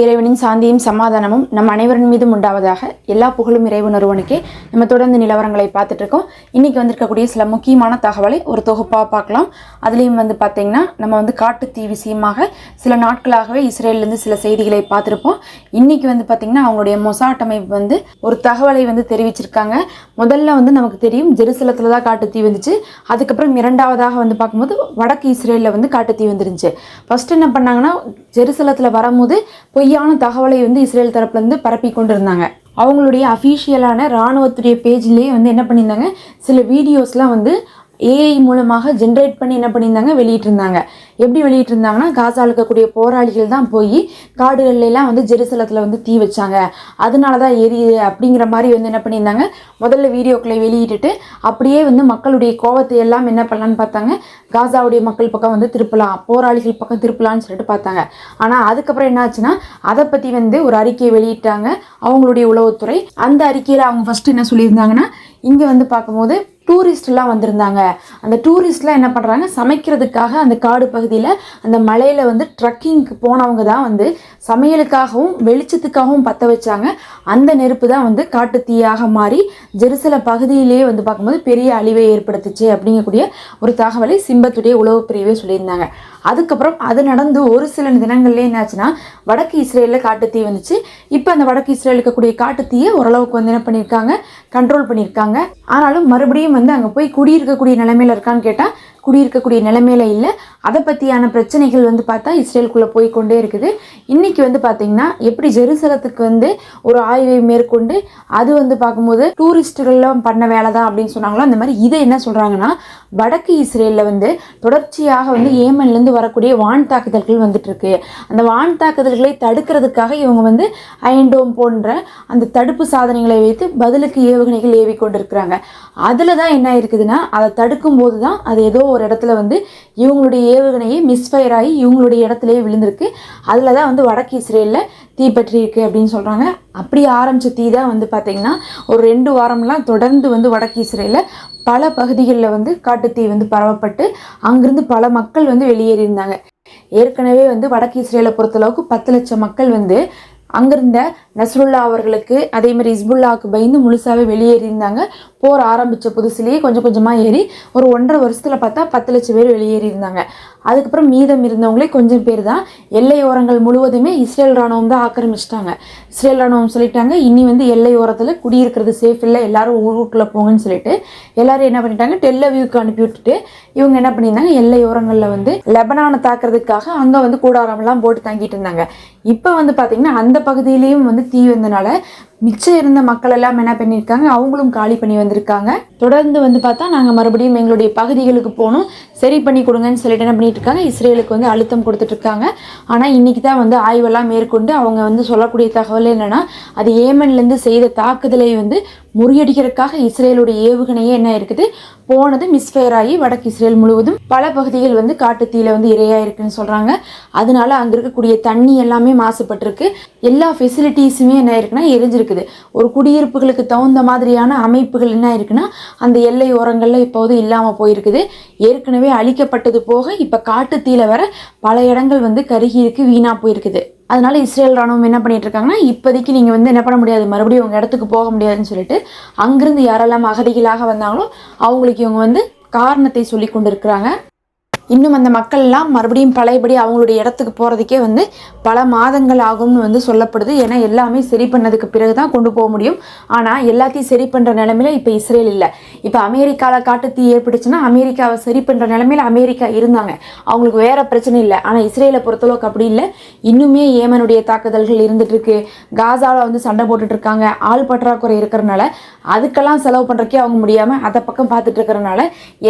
இறைவனின் சாந்தியும் சமாதானமும் நம் அனைவரின் மீதும் உண்டாவதாக எல்லா புகழும் இறைவன் ஒருவனுக்கே நம்ம தொடர்ந்து நிலவரங்களை பார்த்துட்டு இருக்கோம். இன்னைக்கு வந்திருக்கக்கூடிய சில முக்கியமான தகவலை ஒரு தொகுப்பாக பார்க்கலாம். அதுலேயும் வந்து பார்த்தீங்கன்னா நம்ம வந்து காட்டுத்தீ விஷயமாக சில நாட்களாகவே இஸ்ரேல்லேருந்து சில செய்திகளை பார்த்துருப்போம். இன்னைக்கு வந்து பார்த்தீங்கன்னா அவங்களுடைய மொசாட் அமைப்பு வந்து ஒரு தகவலை வந்து தெரிவிச்சிருக்காங்க. முதல்ல வந்து நமக்கு தெரியும் ஜெருசலத்தில் தான் காட்டுத்தீ வந்துச்சு. அதுக்கப்புறம் இரண்டாவதாக வந்து பார்க்கும்போது வடக்கு இஸ்ரேலில் வந்து காட்டுத்தீ வந்துருந்துச்சு. ஃபஸ்ட்டு என்ன பண்ணாங்கன்னா ஜெருசலத்தில் வரும்போது போய் பொய்யான தகவலை வந்து இஸ்ரேல் தரப்புலேருந்து பரப்பி கொண்டிருந்தாங்க. அவங்களுடைய அஃபீஷியலான இராணுவத்துடைய பேஜ்லேயே வந்து என்ன பண்ணியிருந்தாங்க? சில வீடியோஸ்லாம் வந்து ஏஐ மூலமாக ஜென்ரேட் பண்ணி என்ன பண்ணியிருந்தாங்க? வெளியிட்டிருந்தாங்க. எப்படி வெளியிட்டிருந்தாங்கன்னா காசா இருக்கக்கூடிய போராளிகள் தான் போய் காடுகள்லாம் வந்து ஜெருசலத்தில் வந்து தீ வச்சாங்க. அதனால தான் எரியுது அப்படிங்கிற மாதிரி வந்து என்ன பண்ணியிருந்தாங்க? முதல்ல வீடியோக்களை வெளியிட்டுட்டு அப்படியே வந்து மக்களுடைய கோவத்தை எல்லாம் என்ன பண்ணலான்னு பார்த்தாங்க. காசாவுடைய மக்கள் பக்கம் வந்து திருப்பலாம் போராளிகள் பக்கம் திருப்பலாம்னு சொல்லிட்டு பார்த்தாங்க. ஆனால் அதுக்கப்புறம் என்ன ஆச்சுன்னா அதை பற்றி வந்து ஒரு அறிக்கையை வெளியிட்டாங்க அவங்களுடைய உளவுத்துறை. அந்த அறிக்கையில் அவங்க ஃபஸ்ட்டு என்ன சொல்லியிருந்தாங்கன்னா இங்கே வந்து பார்க்கும்போது டூரிஸ்ட்லாம் வந்திருந்தாங்க. அந்த டூரிஸ்ட்லாம் என்ன பண்ணுறாங்க சமைக்கிறதுக்காக அந்த காடு பகுதியில் அந்த மலையில் வந்து ட்ரக்கிங்க்கு போனவங்க தான் வந்து சமையலுக்காகவும் வெளிச்சத்துக்காகவும் பற்ற வச்சாங்க. அந்த நெருப்பு தான் வந்து காட்டு தீயாக மாறி ஜெருசல பகுதியிலேயே வந்து பார்க்கும்போது பெரிய அழிவை ஏற்படுத்துச்சு அப்படிங்கக்கூடிய ஒரு தகவலை சிம்பத்துடைய உளவு பிரிவே சொல்லியிருந்தாங்க. அதுக்கப்புறம் அது நடந்து ஒரு சில தினங்கள்லேயே என்னாச்சுன்னா வடக்கு இஸ்ரேலில் காட்டுத்தீ வந்துச்சு. இப்போ அந்த வடக்கு இஸ்ரேல் இருக்கக்கூடிய காட்டுத்தீயை ஓரளவுக்கு வந்து என்ன பண்ணியிருக்காங்க? கண்ட்ரோல் பண்ணியிருக்காங்க. ஆனாலும் மறுபடியும் வந்து அங்கே போய் குடியிருக்கக்கூடிய நிலைமையில இருக்கான்னு கேட்டால் குடியிருக்கக்கூடிய நிலைமையில இல்லை. அதை பற்றியான பிரச்சனைகள் வந்து பார்த்தா இஸ்ரேலுக்குள்ளே போய் கொண்டே இருக்குது. இன்றைக்கி வந்து பார்த்திங்கன்னா எப்படி ஜெருசலத்துக்கு வந்து ஒரு ஆய்வை மேற்கொண்டு அது வந்து பார்க்கும்போது டூரிஸ்ட்டுகள்லாம் பண்ண வேலை தான் அப்படின்னு சொன்னாங்களோ அந்த மாதிரி இதை என்ன சொல்கிறாங்கன்னா வடக்கு இஸ்ரேலில் வந்து தொடர்ச்சியாக வந்து ஏமன்லேருந்து வரக்கூடிய வான் தாக்குதல்கள் வந்துட்டுருக்கு. அந்த வான் தாக்குதல்களை தடுக்கிறதுக்காக இவங்க வந்து அயன்டோம் போன்ற அந்த தடுப்பு சாதனைகளை வைத்து பதிலுக்கு ஏவுகணைகள் ஏவி கொண்டிருக்கிறாங்க அதில் தான் என்ன இருக்குதுன்னா அதை தடுக்கும் போது தான் அது ஏதோ ஒரு இடத்துல வந்து இவங்களுடைய ஏவுகணையை மிஸ்ஃபயர் ஆகி இவங்களுடைய இடத்துலையே விழுந்திருக்கு. அதில் தான் வந்து வடக்கு இஸ்ரேலில் தீப்பற்றி இருக்கு அப்படின்னு சொல்கிறாங்க அப்படி ஆரம்பித்த தீ தான் வந்து பார்த்திங்கன்னா ஒரு ரெண்டு வாரம்லாம் தொடர்ந்து வந்து வடக்கு இஸ்ரேலில் பல பகுதிகளில் வந்து காட்டுத்தீ வந்து பரவப்பட்டு அங்கிருந்து பல மக்கள் வந்து வெளியேறியிருந்தாங்க. ஏற்கனவே வந்து வடக்கு இஸ்ரேலை பொறுத்தளவுக்கு பத்து லட்சம் மக்கள் வந்து அங்கிருந்த நஸ்ருல்லா அவர்களுக்கு அதே மாதிரி இஸ்புல்லாவுக்கு பயந்து முழுசாகவே வெளியேறியிருந்தாங்க. போர் ஆரம்பித்த புதுசுலேயே கொஞ்சம் கொஞ்சமாக ஏறி ஒரு ஒன்றரை வருஷத்தில் பார்த்தா பத்து லட்சம் பேர் வெளியேறியிருந்தாங்க. அதுக்கப்புறம் மீதம் இருந்தவங்களே கொஞ்சம் பேர் தான். எல்லையோரங்கள் முழுவதுமே இஸ்ரேல் ராணுவம் தான் ஆக்கிரமிச்சிட்டாங்க. இஸ்ரேல் ராணுவம் சொல்லிட்டாங்க இனி வந்து எல்லையோரத்தில் குடியிருக்கிறது சேஃப் இல்லை எல்லாரும் ஊருக்குள்ளே போங்கன்னு சொல்லிட்டு. எல்லாரும் என்ன பண்ணிட்டாங்க டெல்லவியூக்கு அனுப்பி விட்டுட்டு இவங்க என்ன பண்ணியிருந்தாங்க எல்லையோரங்களில் வந்து லெபனானை தாக்குறதுக்காக அங்கே வந்து கூடாரம்லாம் போட்டு தங்கிட்டு இருந்தாங்க. இப்போ வந்து பார்த்திங்கன்னா அந்த பகுதியிலையும் வந்து தீ வந்தனால மிச்சம் இருந்த மக்கள் எல்லாம் என்ன பண்ணியிருக்காங்க? அவங்களும் காலி பண்ணி வந்திருக்காங்க. தொடர்ந்து வந்து பார்த்தா நாங்கள் மறுபடியும் எங்களுடைய பகுதிகளுக்கு போகணும். சரி பண்ணி கொடுங்கன்னு சொல்லிட்டு என்ன பண்ணிட்டு இருக்காங்க இஸ்ரேலுக்கு வந்து அழுத்தம் கொடுத்துட்டு இருக்காங்க ஆனால் இன்னைக்கு தான் வந்து ஆய்வெல்லாம் மேற்கொண்டு அவங்க வந்து சொல்லக்கூடிய தகவல் என்னன்னா அது ஏமன்லேருந்து செய்த தாக்குதலை வந்து முறியடிக்கிறதுக்காக இஸ்ரேலுடைய ஏவுகணையே என்ன இருக்குது? போனது மிஸ்ஃபயர் ஆகி வடக்கு இஸ்ரேல் முழுவதும் பல பகுதிகள் வந்து காட்டுத்தீயில வந்து இரையாயிருக்குன்னு சொல்றாங்க. அதனால அங்க இருக்கக்கூடிய தண்ணி எல்லாமே மாசுபட்டிருக்கு. எல்லா ஃபெசிலிட்டிஸுமே என்ன இருக்குன்னா இருக்குது. ஒரு குடியிருப்புகளுக்கு தகுந்த மாதிரியான அமைப்புகள் என்ன இருக்குன்னா அந்த எல்லை ஓரங்கள்ல இப்போது இல்லாமல் போயிருக்குது. ஏற்கனவே அழிக்கப்பட்டது போக இப்போ காட்டுத்தீல வர பல இடங்கள் வந்து கருகி இருக்கு வீணாக போயிருக்குது. அதனால் இஸ்ரேல் ராணுவம் என்ன பண்ணிட்டு இருக்காங்கன்னா இப்போதைக்கு நீங்கள் வந்து என்ன பண்ண முடியாது மறுபடியும் உங்கள் இடத்துக்கு போக முடியாதுன்னு சொல்லிட்டு அங்கிருந்து யாரெல்லாம் அகதிகளாக வந்தாங்களோ அவங்களுக்கு இவங்க வந்து காரணத்தை சொல்லி கொண்டு இருக்கிறாங்க இன்னும் அந்த மக்கள்லாம் மறுபடியும் பழையபடி அவங்களுடைய இடத்துக்கு போகிறதுக்கே வந்து பல மாதங்கள் ஆகும்னு வந்து சொல்லப்படுது. ஏன்னா எல்லாமே சரி பண்ணதுக்கு பிறகு தான் கொண்டு போக முடியும். ஆனால் எல்லாத்தையும் சரி பண்ணுற நிலமையில இப்போ இஸ்ரேல் இல்லை. இப்போ அமெரிக்காவில் காட்டுத்தீ ஏற்பட்டுச்சுன்னா அமெரிக்காவை சரி பண்ணுற நிலமையில அமெரிக்கா இருந்தாங்க. அவங்களுக்கு வேற பிரச்சனை இல்லை. ஆனால் இஸ்ரேலை பொறுத்தளவுக்கு அப்படி இல்லை. இன்னுமே ஏமனுடைய தாக்குதல்கள் இருந்துகிட்ருக்கு காசாவில் வந்து சண்டை போட்டுட்டு இருக்காங்க ஆள் பற்றாக்குறை இருக்கிறனால அதுக்கெல்லாம் செலவு பண்ணுறக்கே அவங்க முடியாமல் அதை பக்கம் பார்த்துட்டு இருக்கிறனால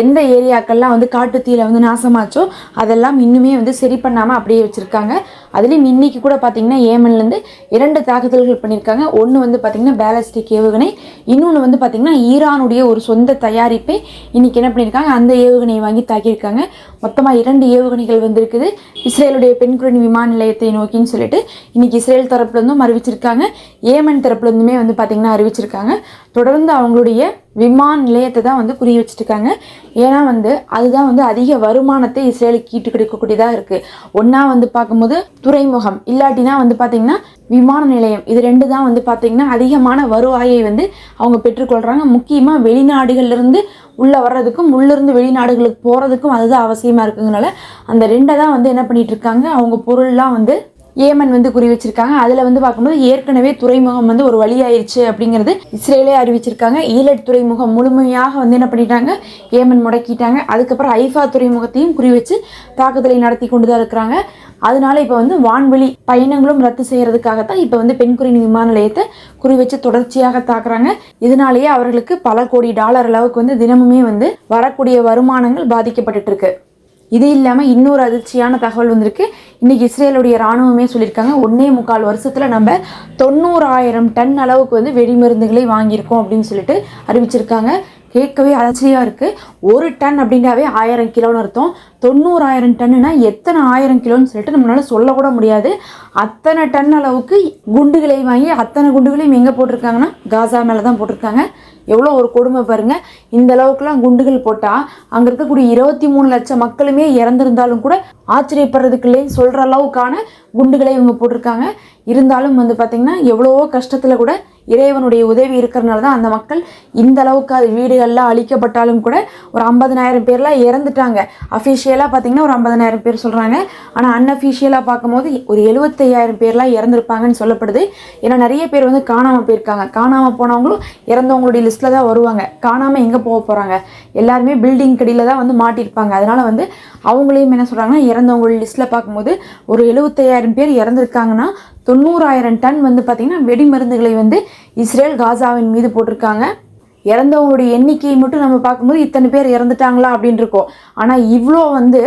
எந்த ஏரியாக்கள்லாம் வந்து காட்டுத்தீயில வந்து நாசம் நாசமாச்சோ அதெல்லாம் இன்னுமே வந்து சரி பண்ணாமல் அப்படியே வச்சுருக்காங்க. அதுலேயும் இன்னைக்கு கூட பார்த்தீங்கன்னா ஏமன்லேருந்து இரண்டு தாக்குதல்கள் பண்ணியிருக்காங்க ஒன்று வந்து பார்த்தீங்கன்னா பேலஸ்டிக் ஏவுகணை இன்னொன்று வந்து பார்த்திங்கன்னா ஈரானுடைய ஒரு சொந்த தயாரிப்பை இன்றைக்கி என்ன பண்ணியிருக்காங்க அந்த ஏவுகணையை வாங்கி தாக்கியிருக்காங்க. மொத்தமாக இரண்டு ஏவுகணைகள் வந்திருக்குது. இஸ்ரேலுடைய பெண்குரணி விமான நிலையத்தை நோக்கின்னு சொல்லிட்டு இன்றைக்கி இஸ்ரேல் தரப்புலேருந்தும் அறிவிச்சிருக்காங்க. ஏமன் தரப்புலேருந்துமே வந்து பார்த்திங்கன்னா அறிவிச்சிருக்காங்க. தொடர்ந்து அவங்களுடைய விமான நிலையத்தை தான் வந்து குறி வச்சுருக்காங்க ஏன்னா வந்து அதுதான் வந்து அதிக வருமானத்தை இஸ்ரேலுக்கு ஈட்டு கிடைக்கக்கூடியதாக இருக்குது ஒன்றா வந்து பார்க்கும்போது துறைமுகம். இல்லாட்டினா வந்து பார்த்திங்கன்னா விமான நிலையம். இது ரெண்டு தான் வந்து பார்த்திங்கன்னா அதிகமான வருவாயை வந்து அவங்க பெற்றுக்கொள்கிறாங்க முக்கியமாக வெளிநாடுகள்லேருந்து உள்ளே வர்றதுக்கும் உள்ளிருந்து வெளிநாடுகளுக்கு போகிறதுக்கும் அதுதான் அவசியமாக இருக்குங்கிறனால அந்த ரெண்டை தான் வந்து என்ன பண்ணிகிட்ருக்காங்க அவங்க பொருள்லாம் வந்து ஏமன் வந்து குறி வச்சிருக்காங்க. அதில் வந்து பார்க்கும்போது ஏற்கனவே துறைமுகம் வந்து ஒரு வழியாயிருச்சு அப்படிங்கிறது இஸ்ரேலே அறிவிச்சிருக்காங்க. ஈலட் துறைமுகம் முழுமையாக வந்து என்ன பண்ணிட்டாங்க? ஏமன் முடக்கிட்டாங்க. அதுக்கப்புறம் ஐஃபா துறைமுகத்தையும் குறி வச்சு தாக்குதலை நடத்தி கொண்டு தான் இருக்கிறாங்க. அதனால இப்போ வந்து வான்வெளி பயணங்களும் ரத்து செய்கிறதுக்காகத்தான் இப்போ வந்து பெண்குறின் விமான நிலையத்தை குறி வச்சு தொடர்ச்சியாக தாக்குறாங்க. இதனாலேயே அவர்களுக்கு பல கோடி டாலர் அளவுக்கு வந்து தினமுமே வந்து வரக்கூடிய வருமானங்கள் பாதிக்கப்பட்டு இருக்கு. இது இல்லாமல் இன்னொரு அதிர்ச்சியான தகவல் வந்திருக்கு. இன்றைக்கி இஸ்ரேலுடைய ராணுவமே சொல்லியிருக்காங்க ஒன்னே முக்கால் வருஷத்தில் நம்ம தொண்ணூறாயிரம் டன் அளவுக்கு வந்து வெடிமருந்துகளை வாங்கியிருக்கோம் அப்படின்னு சொல்லிட்டு அறிவிச்சிருக்காங்க. கேட்கவே அதிர்ச்சியாக இருக்குது ஒரு டன் அப்படின்னாவே ஆயிரம் கிலோன்னு அர்த்தம். தொண்ணூறாயிரம் டன்னுனா எத்தனை ஆயிரம் கிலோன்னு சொல்லிட்டு நம்மளால சொல்லக்கூட முடியாது. அத்தனை டன் அளவுக்கு குண்டுகளை வாங்கி அத்தனை குண்டுகளையும் எங்கே போட்டிருக்காங்கன்னா காசா மேலே தான் போட்டிருக்காங்க. எவ்வளோ ஒரு கொடுமை பாருங்கள் இந்த அளவுக்குலாம் குண்டுகள் போட்டால் அங்கே இருக்கக்கூடிய இருபத்தி மூணு லட்சம் மக்களுமே இறந்துருந்தாலும் கூட ஆச்சரியப்படுறதுக்கு இல்லைன்னு சொல்கிற அளவுக்கான குண்டுகளை இவங்க போட்டிருக்காங்க. இருந்தாலும் வந்து பார்த்திங்கன்னா எவ்வளவோ கஷ்டத்தில் கூட இறைவனுடைய உதவி இருக்கிறனால தான் அந்த மக்கள் இந்த அளவுக்கு அது வீடுகள்லாம் அழிக்கப்பட்டாலும் கூட ஒரு ஐம்பதனாயிரம் பேர்லாம் இறந்துட்டாங்க. அஃபிஷியலாக பார்த்தீங்கன்னா ஒரு ஐம்பதனாயிரம் பேர் சொல்கிறாங்க ஆனால் அன்அஃபிஷியலாக பார்க்கும்போது ஒரு எழுபத்தி எழுபத்தையாயிரம் பேர்லாம் இறந்துருப்பாங்கன்னு சொல்லப்படுது. ஏன்னா நிறைய பேர் வந்து காணாமல் போயிருக்காங்க. காணாமல் போனவங்களும் இறந்தவங்களுடைய லிஸ்ட்டில் தான் வருவாங்க. காணாமல் எங்கே போக போகிறாங்க எல்லாருமே பில்டிங் கடியில் தான் வந்து மாட்டியிருப்பாங்க. அதனால் வந்து அவங்களையும் என்ன சொல்கிறாங்கன்னா இறந்தவங்களுடைய லிஸ்ட்டில் பார்க்கும்போது ஒரு எழுபத்தையாயிரம் பேர் இறந்துருக்காங்கன்னா தொண்ணூறாயிரம் டன் வந்து பார்த்திங்கன்னா வெடிமருந்துகளை வந்து இஸ்ரேல் காசாவின் மீது போட்டிருக்காங்க. இறந்தவங்களுடைய எண்ணிக்கையை மட்டும் நம்ம பார்க்கும்போது இத்தனை பேர் இறந்துட்டாங்களா அப்படின்ட்டு இருக்கோம். ஆனால் இவ்வளோ வந்து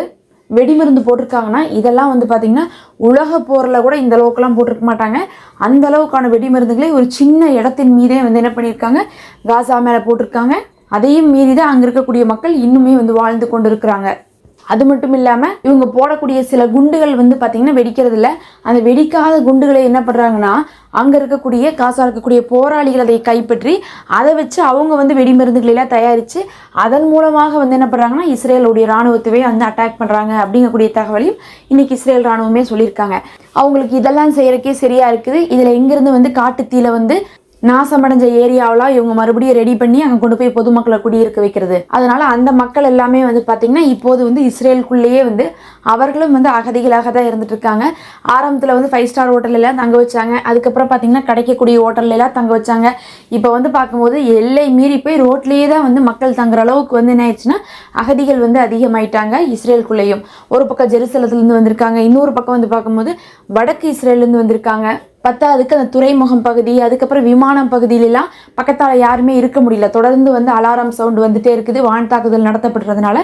வெடிமருந்து போட்டிருக்காங்கன்னா இதெல்லாம் வந்து பார்த்திங்கன்னா உலக போரில் கூட இந்த அளவுக்குலாம் போட்டிருக்க மாட்டாங்க. அந்த அளவுக்கான வெடிமருந்துகளை ஒரு சின்ன இடத்தின் மீதே வந்து என்ன பண்ணியிருக்காங்க? காசா மேலே போட்டிருக்காங்க. அதையும் மீறி தான் அங்கே இருக்கக்கூடிய மக்கள் இன்னுமே வந்து வாழ்ந்து கொண்டு இருக்கிறாங்க அது மட்டும் இல்லாமல் இவங்க போடக்கூடிய சில குண்டுகள் வந்து பார்த்திங்கன்னா வெடிக்கிறது இல்லை அந்த வெடிக்காத குண்டுகளை என்ன பண்ணுறாங்கன்னா அங்கே இருக்கக்கூடிய காசாக இருக்கக்கூடிய போராளிகள் அதை கைப்பற்றி அதை வச்சு அவங்க வந்து வெடிமருந்துகளெல்லாம் தயாரித்து அதன் மூலமாக வந்து என்ன பண்ணுறாங்கன்னா இஸ்ரேலுடைய இராணுவத்தவே வந்து அட்டாக் பண்ணுறாங்க அப்படிங்கக்கூடிய தகவலையும் இன்றைக்கி இஸ்ரேல் இராணுவமே சொல்லியிருக்காங்க. அவங்களுக்கு இதெல்லாம் செய்கிறக்கே சரியாக இருக்குது. இதில் எங்கேருந்து வந்து காட்டுத்தீயில் வந்து நாசமடைஞ்ச ஏரியாவெலாம் இவங்க மறுபடியும் ரெடி பண்ணி அங்கே கொண்டு போய் பொதுமக்களை குடியிருக்க வைக்கிறது. அதனால அந்த மக்கள் எல்லாமே வந்து பார்த்திங்கன்னா இப்போது வந்து இஸ்ரேலுக்குள்ளேயே வந்து அவர்களும் வந்து அகதிகளாக தான் இருந்துட்டு இருக்காங்க ஆரம்பத்தில் வந்து ஃபைவ் ஸ்டார் ஹோட்டல்லாம் தங்க வச்சாங்க. அதுக்கப்புறம் பார்த்திங்கன்னா கிடைக்கக்கூடிய ஹோட்டல்லாம் தங்க வச்சாங்க. இப்போ வந்து பார்க்கும்போது எல்லை மீறி போய் ரோட்லேயே தான் வந்து மக்கள் தங்குற அளவுக்கு வந்து என்ன ஆயிடுச்சுன்னா அகதிகள் வந்து அதிகமாயிட்டாங்க இஸ்ரேலுக்குள்ளேயும். ஒரு பக்கம் ஜெருசலத்துலேருந்து வந்திருக்காங்க. இன்னொரு பக்கம் வந்து பார்க்கும்போது வடக்கு இஸ்ரேல்லேருந்து வந்திருக்காங்க. பத்தாவதுக்கு அந்த துறைமுகம் பகுதி அதுக்கப்புறம் விமானம் பகுதியிலலாம் பக்கத்தால் யாருமே இருக்க முடியல. தொடர்ந்து வந்து அலாரம் சவுண்டு வந்துட்டே இருக்குது. வான் தாக்குதல் நடத்தப்படுறதுனால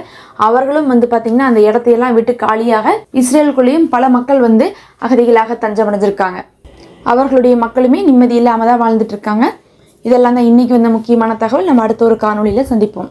அவர்களும் வந்து பார்த்திங்கன்னா அந்த இடத்தையெல்லாம் விட்டு காலியாக இஸ்ரேலுக்குள்ளேயும் பல மக்கள் வந்து அகதிகளாக தஞ்சமடைஞ்சிருக்காங்க. அவர்களுடைய மக்களுமே நிம்மதி இல்லாமல் தான் வாழ்ந்துட்டு இருக்காங்க. இதெல்லாம் தான் இன்றைக்கி வந்த முக்கியமான தகவல். நம்ம அடுத்த ஒரு காணொலியில் சந்திப்போம்.